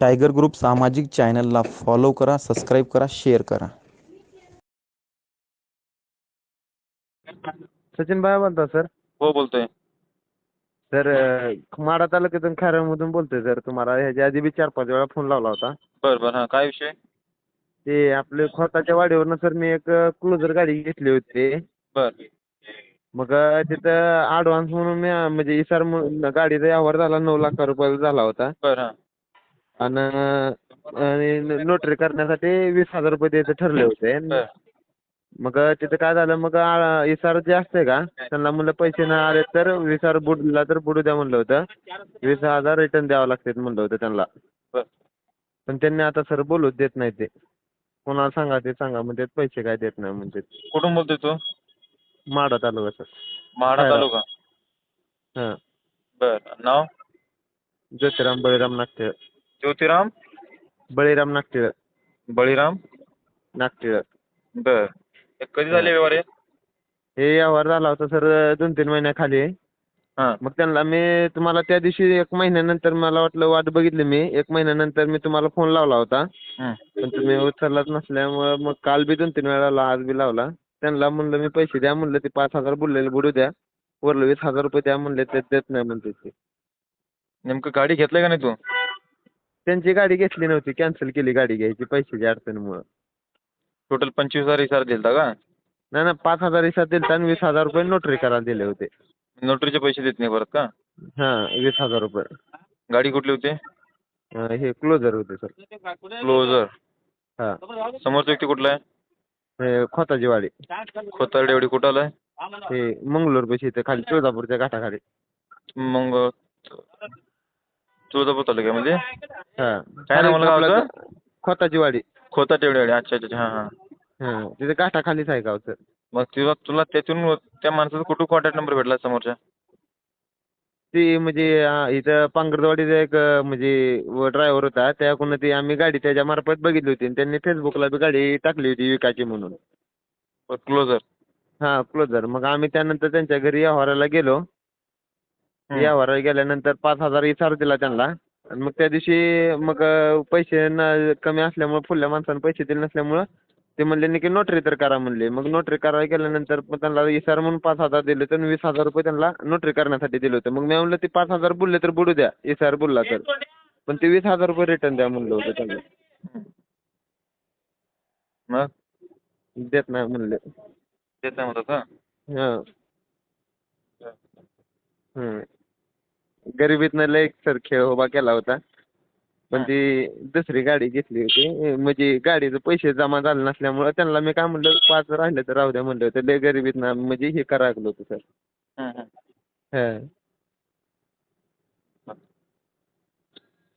Tiger group सामाजिक चॅनलला follow करा सबस्क्राईब करा शेअर करा. सचिन भाई बोलता सर. हो बोलतोय. सर अ, माढा तालुक्यातून खाऱ्यामधून बोलतोय सर. तुम्हाला ह्याच्या आधी बी चार पाच वेळा फोन लावला होता. बरं बरं. हां काय विषय? ते आपले खोताच्या वाडीवरनं सर मी एक क्लोजर गाडी घेतली होती. बरं. मग अ, तिथं ॲडव्हान्स म्हणून मी अ, म्हणजे इसार म्हणून गाडीचा व्यवहार झाला नऊ लाख रुपये झाला होता. बरं हां. आणि नोटरी करण्यासाठी वीस हजार रुपये द्यायचे ठरले होते. बरं मग तिथं काय झालं मग आ, इसार जे असते का त्यांना म्हणलं पैसे नाही आले तर विसार बुडला तर बुडू द्या म्हणलं होतं. वीस हजार रिटर्न द्यावं लागतात म्हणलं होतं त्यांना. बरं. पण त्यांनी आता सर बोलूच देत नाही ते. कोणाला सांगा ते सांगा म्हणतात पैसे काय देत नाही म्हणतात कुठून बोलतोय तू? माडा तालुका सर. महाडा हां. तालुका? हां. बरं. नाव? ज्योतिराम बळीराम नागटिळ ज्योतिराम? बळीराम नागटिळ बळीराम? नागटिळ बरं. हे कधी झाले व्यवहार हे? हे व्यवहार झाला होता सर दोन तीन महिन्याखाली. हां. मग त्यांना मी तुम्हाला त्या दिवशी एक महिन्यानंतर मला वाटलं वाट बघितली मी. एक महिन्यानंतर मी तुम्हाला फोन लावला होता. हं. पण तुम्ही उचललाच नसल्यामुळं मग काल बी दोन तीन वेळा लावला, आज बी लावला. त्यांना म्हणलं मी पैसे द्या म्हणलं ते पाच हजार बुडलेले बुडू द्या. वरलं वीस हजार रुपये द्या म्हणले ते देत नाही म्हणते ते. नेमकं गाडी घेतलंय का नाही तू? त्यांची गाडी घेतली नव्हती कॅन्सल केली गाडी घ्यायची पैशाची अडचणीमुळं. टोटल पंचवीस हजार इसार दिलता का? नाही ना पाच हजार इसा दिलता आणि वीस हजार रुपये नोटरी करायला दिले होते. नोटरीचे पैसे देत नाही परत का? हां वीस हजार रुपये. गाडी कुठली होती? अं, हे क्लोजर होते सर क्लोजर हां. समोरचा व्यक्ती कुठला आहे? हे खोताची वाडी खोतारडे एवढी कुठं आलाय? हे मंगलोर पैसे इथे खाली तुळजापूरच्या घाटाखाली. मग तुळजापूर तालुक्यामध्ये? हां. काय नाव म्हणलं गावचं? खोताची वाडी खोता तेवढे अच्छा अच्छा हां हां. हां तिथे घाटाखालीच आहे गाव सर मग तुला तुला त्यातून त्या माणसाचा कुठं कॉन्टॅक्ट नंबर भेटला समोरच्या? ती म्हणजे अं, इथं पांगरवाडीचा एक अं, म्हणजे ड्रायव्हर होता. त्याकडून ती आम्ही गाडी त्याच्या मार्फत बघितली होती. आणि त्यांनी फेसबुकला बी गाडी टाकली होती विकायची म्हणून. क्लोजर हां क्लोजर मग आम्ही त्यानंतर त्यांच्या घरी व्यवहाराला गेलो. व्यवहाराला गेल्यानंतर पाच हजार इसार दिला त्यांना. आणि मग त्या दिवशी मग पैसे न कमी असल्यामुळं फुडल्या माणसानं पैसे दिले नसल्यामुळं ते म्हणले की नोटरी तर करा म्हणले. मग नोटरी करायला गेल्यानंतर मग त्यांना इसार म्हणून पाच हजार दिले तर वीस हजार रुपये त्यांना नोटरी करण्यासाठी दिले होते. मग मी म्हणलं ते पाच हजार बुडले तर बुडू द्या इसार बुडला तर. पण ते वीस हजार रुपये रिटर्न द्या म्हणलं होतं त्यांना. मग? देत नाही म्हणले. देत नाही म्हणतात का हां. हं. गरिबीतनं लय सर खेळ उभा केला होता. पण ती दुसरी गाडी घेतली होती. म्हणजे गाडीचे पैसे जमा झाले नसल्यामुळं त्यांना मी काय म्हणलं पाच राहिले तर राहू द्या म्हणलं होतं. लय गरिबीतनं म्हणजे हे करायला लागलो होतं सर. हं, हं. हां.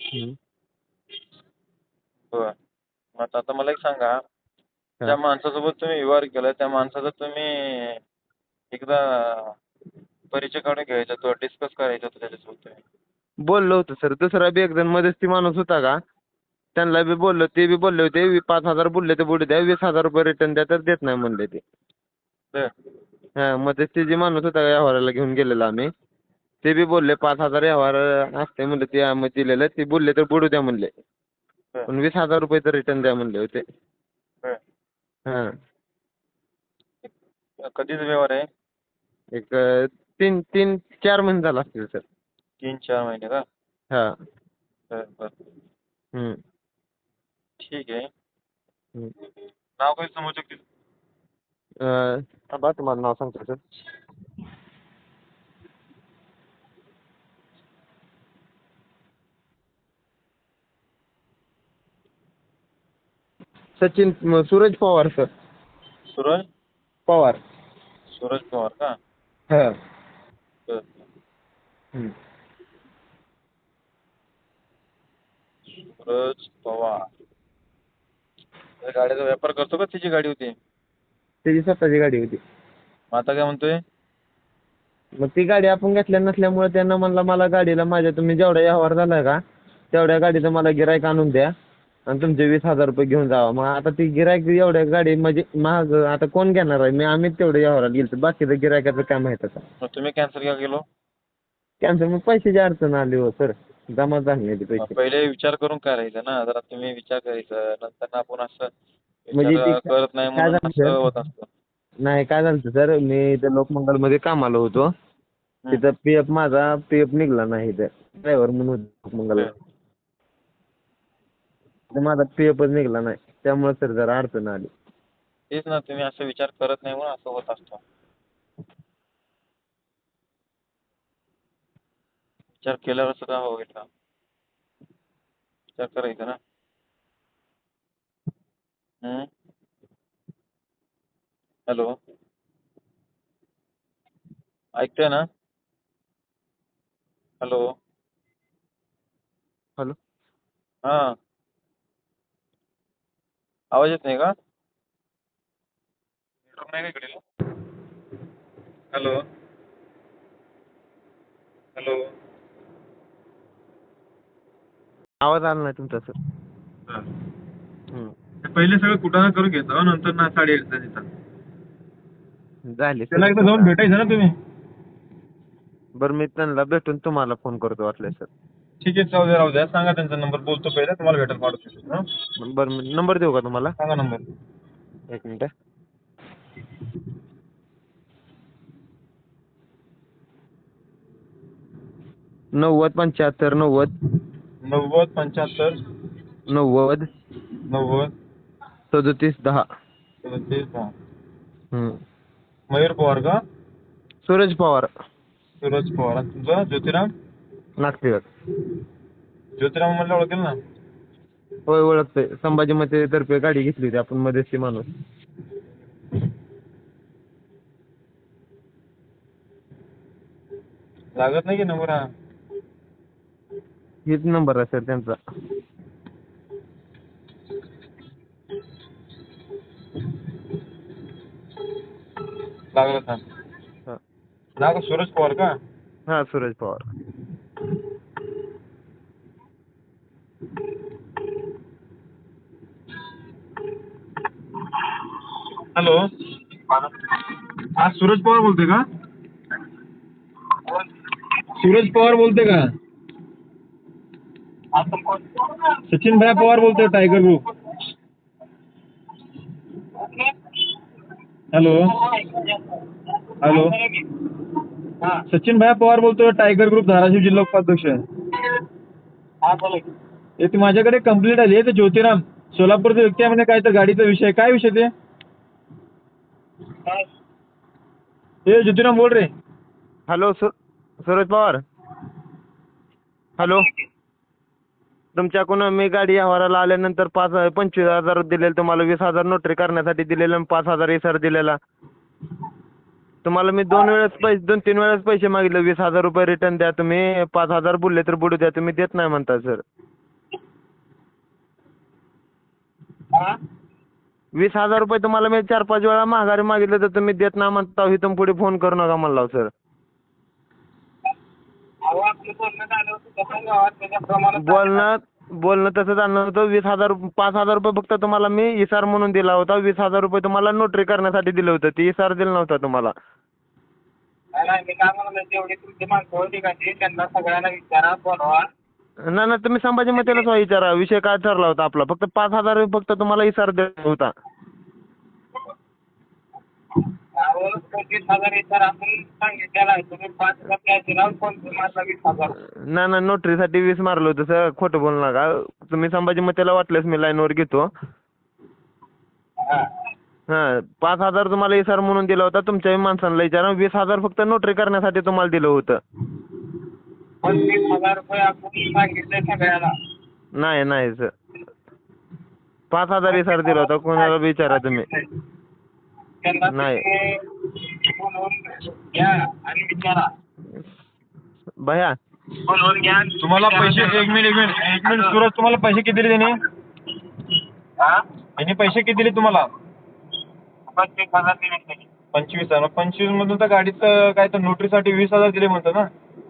हं. बरं. मग आता आता मला एक सांगा. त्या माणसासोबत तुम्ही व्यवहार केला त्या माणसाचा तुम्ही एकदा परिचय काढून घ्यायचा तो डिस्कस करायचा होता त्याच्यासोबत बोललो होतो सर दुसरा बी एक जण मध्यस्थी माणूस होता का? त्यांना बी बोललो ते बी बोलले होते वी- पाच हजार बुडले तर बुडू द्या वीस हजार रुपये रिटर्न द्या तर देत नाही म्हणले ते. बरं. हां मध्यस्थी जे माणूस होता का व्यवहाराला घेऊन गेलेला आम्ही ते बी बोलले पाच हजार व्यवहार असते म्हणलं ते आम्ही दिलेलं ते बोलले तर बुडू द्या म्हणले. बरं. पण वीस हजार रुपये तर रिटर्न द्या म्हणले होते. बरं. हां. कधीच व्यवहार आहे? एक अं, तीन तीन चार महिने झाला असतील सर तीन चार महिने का? हां. बरं बरं. हं. ठीक आहे. हं. नाव काही समोर व्यक्ती अं, थांबा तुम्हाला नाव सांगतो सर सचिन म- सूरज पवार सर सूरज? पवार. सूरज पवार का? हं. सूरज पवार. गाडीचा व्यापार करतो का तिची गाडी होती? त्याची स्वतःची गाडी होती. मग आता काय म्हणतोय? मग ती गाडी आपण घेतल्या नसल्यामुळे त्यांना म्हणला मला गाडीला माझ्या तुम्ही जेवढा व्यवहार झाला का तेवढ्या गाडीचं मला गिराईक आणून द्या. आणि तुमचे वीस हजार रुपये घेऊन जावा. मग आता ती गिराईक एवढ्या गाडी म्हणजे महाग आता कोण घेणार आहे? मी आम्हीच तेवढे व्यवहारात गेलो बाकीचं गिरायकाचं काय माहीत आता. मग तुम्ही कॅन्सल का केलो? कॅन्सर मग पैशाची अडचण आली हो सर जमा झाले नाही ते पैसे. पहिले विचार करून करायचं ना. जरा तुम्ही विचार करायचं. नंतर आपण असं म्हणजे ते विचार काय- करत नाही काय म्हणून झालं असं सर? होत असतं. नाही काय झालं सर मी इथं लोकमंगलमध्ये कामाला होतो. तिथं पी एफ माझा पी एफ निघाला नाही इथं. ड्रायव्हर म्हणून होतो लोकमंगलला तर माझा पी एफच निघाला नाही. त्यामुळे सर जरा अडचण आली. तेच ना तुम्ही असं विचार करत नाही म्हणून असं होत असतं. विचार केल्यावर सुद्धा होईल का विचार करायचा ना. हम्म. हॅलो. ऐकतोय ना? हॅलो. हॅलो. हां. आवाज येत नाही का? नेटवर्क नाही का इकडे? हॅलो हॅलो आवाज आला नाही तुमचा सर पहिले सगळं कुठं करून घेतो नंतर ना साडी एकदा देतात. झाले त्याला एकदा जाऊन भेटायचं ना तुम्ही? बरं मी त्यांना भेटून तुम्हाला फोन करतो वाटलं सर ठीक आहे जाऊ द्या राहू द्या. सांगा त्यांचा नंबर बोलतो पहिला तुम्हाला भेटेल पाठवतो. हां? बरं मी नंबर देऊ का तुम्हाला? सांगा नंबर एक मिनिट नव्वद पंच्याहत्तर नव्वद. नव्वद पंच्याहत्तर. नव्वद. नव्वद. सदोतीस दहा. सदतीस दहा. हम्म. मयूर पवार का? सूरज पवार. सूरज पवार. आणि तुमचं? ज्योतिराम? नागपूर ज्योतिराम म्हणलं ओळखेल ना? होय ओळखतोय. संभाजी मते तर्फे गाडी घेतली होती आपण मध्यस्थी माणूस. लागत नाही की नंबर हा? हेच नंबर आहे सर त्यांचा. लागलं हा. नाव का सूरज पवार का? हा सूरज पवार. हॅलो. हा सूरज पवार बोलते का? सूरज पवार बोलते का? सचिन भाई पवार बोलतोय tiger group hello. Hello. Sachin भाई पवार बोलतोय टायगर ग्रुप धाराशिव जिल्हा उपाध्यक्ष. ती माझ्याकडे कंप्लीट आली आहे ते ज्योतिराम सोलापूरचा व्यक्ती आहे म्हणे काय तर गाडीचा विषय काय विषय ते? ए ज्योतिराम बोल रे. हॅलो सु सूरज पवार. हॅलो. तुमच्याकडून मी गाडी व्यवहाराला आल्यानंतर पाच पंचवीस हजार दिलेले तुम्हाला वीस हजार नोटरी करण्यासाठी दिलेलं आणि पाच हजार इसार दिलेला. तुम्हाला मी दोन वेळेस पैसे दोन तीन वेळेस पैसे मागितले वीस हजार रुपये रिटर्न द्या तुम्ही पाच हजार बोलले तर बुडू द्या तुम्ही देत नाही म्हणता सर वीस हजार रुपये तुम्हाला मी चार पाच वेळा माघारी मागितले तर तुम्ही देत नाही म्हणता इथून पुढे फोन करू नका म्हणला सर बोलणं बोलणं तसं झालं नव्हतं. वीस हजार पाच हजार रुपये फक्त तुम्हाला मी इसार म्हणून दिला होता. वीस हजार रुपये तुम्हाला नोटरी करण्यासाठी दिलं होतं. ती इसार दिला नव्हता तुम्हाला. होती नाही ना तुम्ही संभाजी मतेलाच विचारा. विषय काय ठरला होता आपला? फक्त पाच हजार फक्त तुम्हाला इसार द्यायचा होता. अहो, पंचवीस हजार आपण आहे तुम्ही पाच हजार कॅश दिला वीस हजार नाही ना नोटरीसाठी वीस मारलं होतं सर. खोटं बोलू नका. तुम्ही संभाजी मतेला वाटल्यास मी लाईनवर घेतो. हा. हां पाच हजार तुम्हाला इसार म्हणून दिला होता. तुमच्याही माणसांना विचारा. वीस हजार फक्त नोटरी करण्यासाठी तुम्हाला दिलं होतं. पंचवीस हजार रुपये आपण सांगितले सगळ्याला नाही नाही सर. पाच हजार इसार दिला होता. कोणाला विचारा तुम्ही. नाही. बोलवून घ्या आणि विचारा. भया. बोलवून घ्या तुम्हाला पैसे एक मिनिट एक मिनिट एक मिनिट सूरज तुम्हाला पैसे किती दिले त्याने? हा? पैसे किती दिले तुम्हाला? पंचवीस हजार दिले त्यांनी. पंचवीस हजार. पंचवीस मधून तर गाडीचं काय तर नोटरीसाठी वीस हजार दिले म्हणतो ना?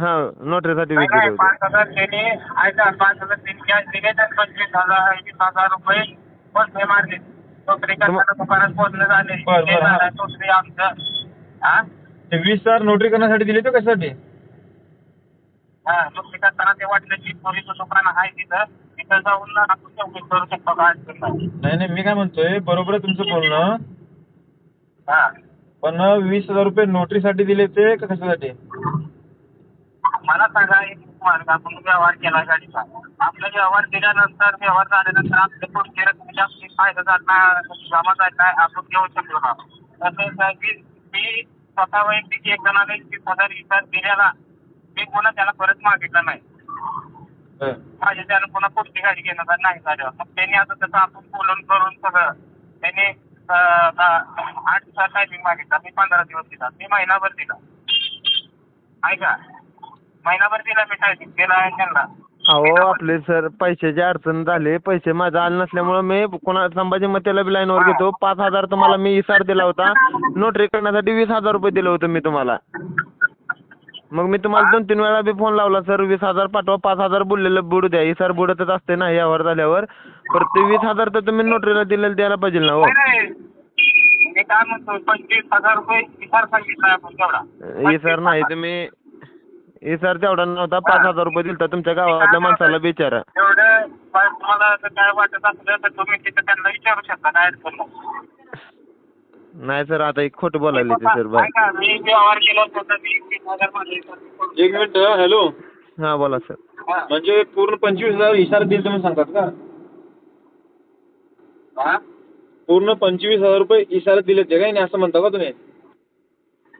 हां नोटरीसाठी वीस नाही, होते. पाच हजार त्यांनी ऐका पाच हजार त्यांनी कॅश दिले तर पंचवीस हजार वीस हजार रुपये बसने मारले. दुकानात बोलणं झाले? बरं, ते बरं, हा. झालं, दुसरी आमचं. हा? ते वीस हजार नोटरी करण्यासाठी दिले ते कशासाठी? हा ते करताना ते वाटलं की चोरीचं दुकान आहे तिथं. तिथं जाऊन आपण चौकशी करू शकतो का अडचण नाही. नाही नाही मी काय म्हणतोय बरोबर आहे तुमचं बोलणं. हा. पण वीस हजार रुपये नोटरीसाठी दिले ते का कशासाठी? मला सांगा एक मार्ग आपण व्यवहार केला गाडीचा आपला व्यवहार केल्यानंतर व्यवहार झाल्यानंतर आपले कोणती रकमेची आपली फायदा झाला जमा झाला आपण घेऊ शकलो ना. तसेच मी स्वतः वैयक्तिक एक जणाला एक तीस हजार इतर दिलेला मी पुन्हा त्याला परत मागितला नाही. माझ्या त्यानं पुन्हा पुढची गाडी घेणार नाही झाल्यावर मग त्यांनी आता तसं आपण बोलून करून सगळं त्यांनी आठ दिवसात टायमिंग मागितला मी पंधरा दिवस दिला मी महिनाभर दिला. ऐका महिनाभर दिला मी टायमिंग दिला त्यांना. अहो आपले सर पैशाची अडचण झाली. पैसे माझं आले नसल्यामुळं मी कोणा संभाजी मतेला बी लाईनवर घेतो पाच हजार तुम्हाला मी इसार दिला होता. नोटरी करण्यासाठी वीस हजार रुपये दिले होते मी तुम्हाला. मग मी तुम्हाला दोन तीन वेळा बी फोन लावला सर वीस हजार पाठवा. पाच हजार बोललेलं बुडू द्या. इसार बुडतच असते ना यावर झाल्यावर. पर ते वीस हजार तर तुम्ही नोटरीला दिलेलं द्यायला पाहिजे ना हो. नाही, नाही. मी काय म्हणतो पंचवीस हजार रुपये इसार सांगितला आपण तेवढा. इसार नाही तुम्ही इसार तेवढा नव्हता पाच हजार रुपये दिलता तुमच्या गावातल्या माणसाला बिचारा. एवढं पण तुम्हाला असं काय वाटत असलं तर तुम्ही तिथं त्यांना विचारू शकता काय अडचण नाही. नाही सर आता एक खोटं बोलायला ते सर बाय ऐका, मी व्यवहार केला होता मी हजार एक मिनिट हॅलो. हां बोला सर. हा. म्हणजे पूर्ण पंचवीस हजार इशारा दिले तुम्ही सांगतात का? हा? पूर्ण पंचवीस हजार रुपये इशारा दिले ते काय नाही असं म्हणता का तुम्ही?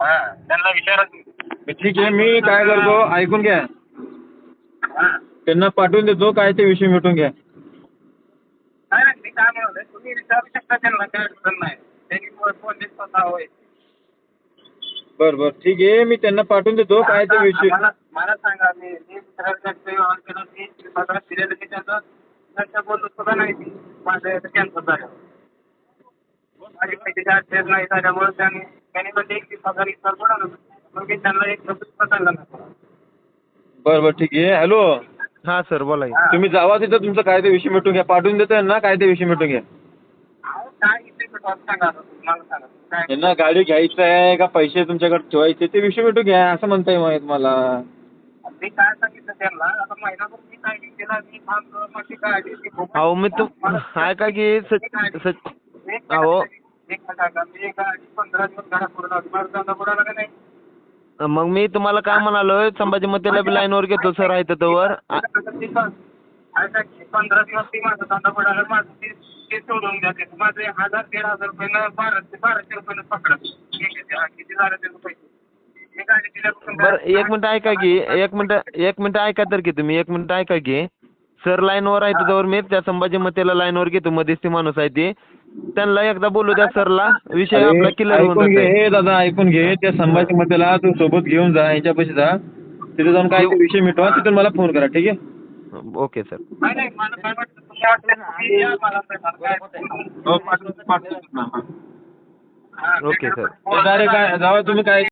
हा त्यांना विचारत मी ठीक आहे मी काय करतो ऐकून घ्या. हा. त्यांना पाठवून देतो काय ते विषय मिटून घ्या. नाही नाही, मी काय तुम्ही विचारू शकता त्यांना काय अडचण नाही. त्यांनी बोलले स्वतः होय. बरं बरं ठीक आहे मी त्यांना पाठवून देतो काय ते विषय. मला मला सांगा मी मी दुसऱ्या व्यवहार केला मी स्वतः दिलेलं की त्याचं त्याचं बोललो सुद्धा नाही ती माझं कॅन्सल झालं. माझे नाही झाल्यामुळे त्यांनी त्यांनी म्हणजे एक तीस हजार मग मी त्यांना एक बरं बरं ठीक आहे. हॅलो? हां सर बोला की. तुम्ही जावा तिथं तुमचं काय ते विषय मिटून घ्या. पाठवून देतो यांना काय ते विषय मिटून घ्या. अहो, काय इथे कुठं सांगा आता तुम्ही, मला सांगा. काय? यांना गाडी घ्यायचं आहे का पैसे तुमच्याकडे ठेवायचे ते विषय मिटून घ्या असं म्हणताय मग तुम्हाला. मी काय सांगितलं त्यांना आता महिनाभर मी काय केला मी खूप- अहो मी तुम ऐका की सच सच अहो मग मी तुम्हाला काय म्हणालोय संभाजी मतेला बी लाईनवर घेतो सर आहे की, पंधरा दिवस ती माझा धंदा बुडाला माझं ते ते सोडून द्या ते माझे हजार दीड हजार रुपये बाराशे बाराशे रुपये पकडा. ठीक आहे ते. किती झाले त्याचे पैसे? मी गाडी दिल्यापासून बरं एक मिनिट ऐका की एक मिनिट एक मिनिट ऐका तर की तुम्ही एक मिनिट ऐका की सर लाईनवर आहे त्याच्यावर मी त्या संभाजी मतेला लाईनवर घेतो मध्यस्थी माणूस आहे ते. त्यांना एकदा बोलू द्या सरला. विषय आपला क्लिअर होऊन ऐकून घे जाते हे दादा ऐकून घे. त्या संभाजी मतेला तू सोबत घेऊन जा यांच्यापाशी जा. तिथे जाऊन काय ते विषय मिटवा तिथून मला फोन करा ठीक आहे? Okay sir. हो हा, ओके, सर. डायरेक्ट काय जावा तुम्ही काय